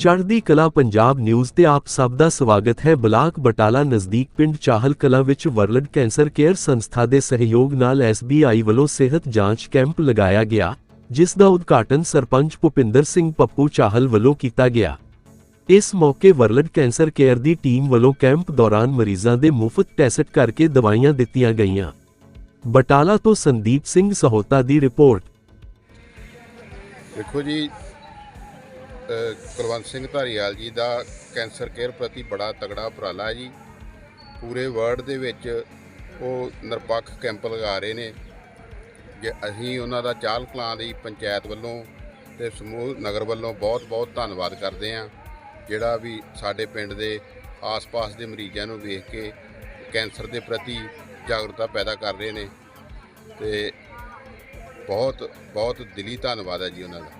ਚੜ੍ਹਦੀ ਕਲਾ ਪੰਜਾਬ ਨਿਊਜ਼ ਤੇ ਆਪ ਸਭ ਦਾ ਸਵਾਗਤ ਹੈ। ਬਲਾਕ ਬਟਾਲਾ ਨਜ਼ਦੀਕ ਪਿੰਡ ਚਾਹਲ ਕਲਾ ਵਿੱਚ ਵਰਲਡ ਕੈਂਸਰ ਕੇਅਰ ਸੰਸਥਾ ਦੇ ਸਹਿਯੋਗ ਨਾਲ SBI ਵੱਲੋਂ ਸਿਹਤ ਜਾਂਚ ਕੈਂਪ ਲਗਾਇਆ ਗਿਆ, ਜਿਸ ਦਾ ਉਦਘਾਟਨ ਸਰਪੰਚ ਭੁਪਿੰਦਰ ਸਿੰਘ ਪੱਪੂ ਚਾਹਲ ਵੱਲੋਂ ਕੀਤਾ ਗਿਆ। ਇਸ ਮੌਕੇ ਵਰਲਡ ਕੈਂਸਰ ਕੇਅਰ ਦੀ ਟੀਮ ਵੱਲੋਂ ਕੈਂਪ ਦੌਰਾਨ ਮਰੀਜ਼ਾਂ ਦੇ ਮੁਫਤ ਟੈਸਟ ਕਰਕੇ ਦਵਾਈਆਂ ਦਿੱਤੀਆਂ ਗਈਆਂ। ਬਟਾਲਾ ਤੋਂ ਸੰਦੀਪ ਸਿੰਘ ਸਹੋਤਾ ਦੀ ਰਿਪੋਰਟ। ਦੇਖੋ ਜੀ ਕੁਲਵੰਤ ਸਿੰਘ ਧਾਰੀਵਾਲ ਜੀ ਦਾ ਕੈਂਸਰ ਕੇਅਰ ਪ੍ਰਤੀ ਬੜਾ ਤਗੜਾ ਉਪਰਾਲਾ ਹੈ ਜੀ। ਪੂਰੇ ਵਰਲਡ ਦੇ ਵਿੱਚ ਉਹ ਨਿਰਪੱਖ ਕੈਂਪ ਲਗਾ ਰਹੇ ਨੇ। ਜੇ ਅਸੀਂ ਉਹਨਾਂ ਦਾ ਚਾਲ ਕਲਾਂ ਦੀ ਪੰਚਾਇਤ ਵੱਲੋਂ ਤੇ ਸਮੂਹ ਨਗਰ ਵੱਲੋਂ ਬਹੁਤ-ਬਹੁਤ ਧੰਨਵਾਦ ਕਰਦੇ ਹਾਂ, ਜਿਹੜਾ ਵੀ ਸਾਡੇ ਪਿੰਡ ਦੇ ਆਸ-ਪਾਸ ਦੇ ਮਰੀਜ਼ਾਂ ਨੂੰ ਵੇਖ ਕੇ ਕੈਂਸਰ ਦੇ ਪ੍ਰਤੀ ਜਾਗਰੂਕਤਾ ਪੈਦਾ ਕਰ ਰਹੇ ਨੇ ਤੇ ਬਹੁਤ ਬਹੁਤ ਦਿਲੀ ਧੰਨਵਾਦ ਹੈ ਜੀ ਉਹਨਾਂ ਦਾ।